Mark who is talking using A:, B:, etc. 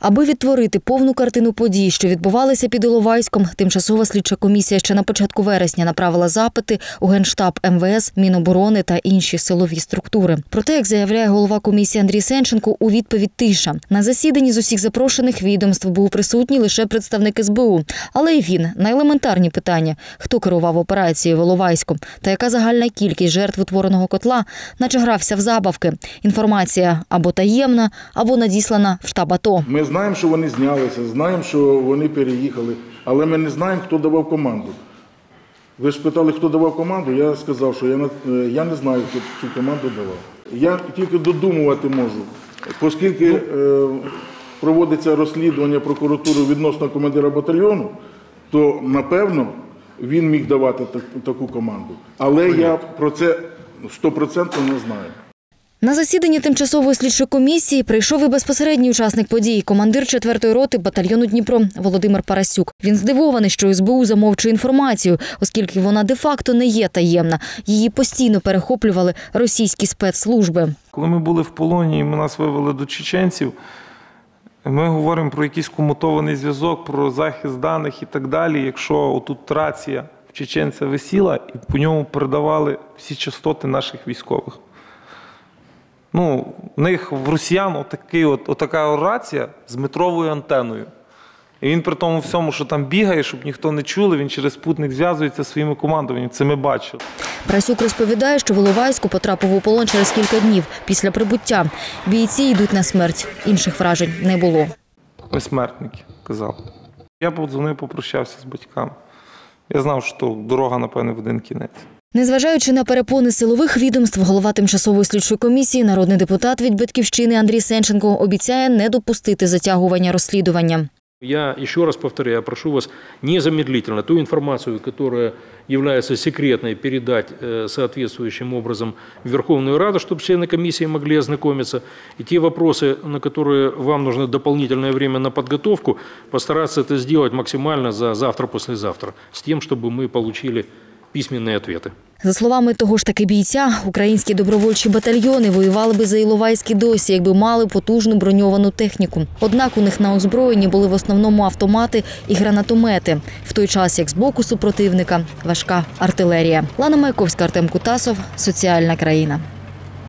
A: Аби відтворити повну картину подій, що відбувалися під Іловайськом, тимчасова слідча комісія ще на початку вересня направила запити у Генштаб МВС, Міноборони та інші силові структури. Проте, як заявляє голова комісії Андрій Сенченко, у відповідь тиша на засіданні з усіх запрошених відомств був присутній лише представник СБУ, але й він на елементарні питання: хто керував операцією в Іловайську та яка загальна кількість жертв утвореного котла, наче грався в забавки. Інформація або таємна, або надіслана в штаб АТО.
B: Ми знаємо, що вони знялися, знаємо, що вони переїхали, але ми не знаємо, хто давав команду. Ви ж питали, хто давав команду, я сказав, що я не, е, я не знаю, хто цю команду давав. Я тільки додумувати можу, оскільки е, проводиться розслідування прокуратури відносно командира батальйону, то напевно він міг давати так- таку команду. Але я про це 100% не знаю.
A: На засіданні тимчасової слідчої комісії прийшов і безпосередній учасник подій, командир 4-ї роти батальйону Дніпро Володимир Парасюк. Він здивований, що СБУ замовчує інформацію, оскільки вона де-факто не є таємна. Її постійно перехоплювали російські спецслужби.
C: Коли ми були в полоні і ми нас вивели до чеченців, ми говоримо про якийсь комутований зв'язок, про захист даних і так далі. Якщо отут рація в чеченця висіла, і по ньому передавали всі частоти наших військових. Ну, в них в росіян отакий от, отака рація з метровою антеною. І він при тому всьому, що там бігає, щоб ніхто не чули, він через спутник зв'язується зі своїми командуваннями. Це ми бачили.
A: Парасюк розповідає, що в Іловайську потрапив у полон через кілька днів після прибуття. Бійці йдуть на смерть. Інших вражень не було.
C: Ми смертники, казав. Я подзвонив, попрощався з батьками. Я знав, що дорога, напевне, в один кінець.
A: Незважаючи на перепони силових відомств, голова тимчасової слідчої комісії, народний депутат від батьківщини Андрій Сенченко обіцяє не допустити затягування розслідування.
D: Я еще раз повторяю, я прошу вас незамедлительно ту информацию, которая является секретной, передать э, соответствующим образом в Верховную Раду, чтобы члены комиссии могли ознакомиться. И те вопросы, на которые вам нужно дополнительное время на подготовку, постараться это сделать максимально за завтра-послезавтра, с тем, чтобы мы получили письменные ответы.
A: За словами того ж таки бійця, українські добровольчі батальйони воювали би за Іловайські досі, якби мали потужну броньовану техніку. Однак у них на озброєнні були в основному автомати і гранатомети, в той час як з боку супротивника важка артилерія. Лана Майковська, Артем Кутасов, соціальна країна.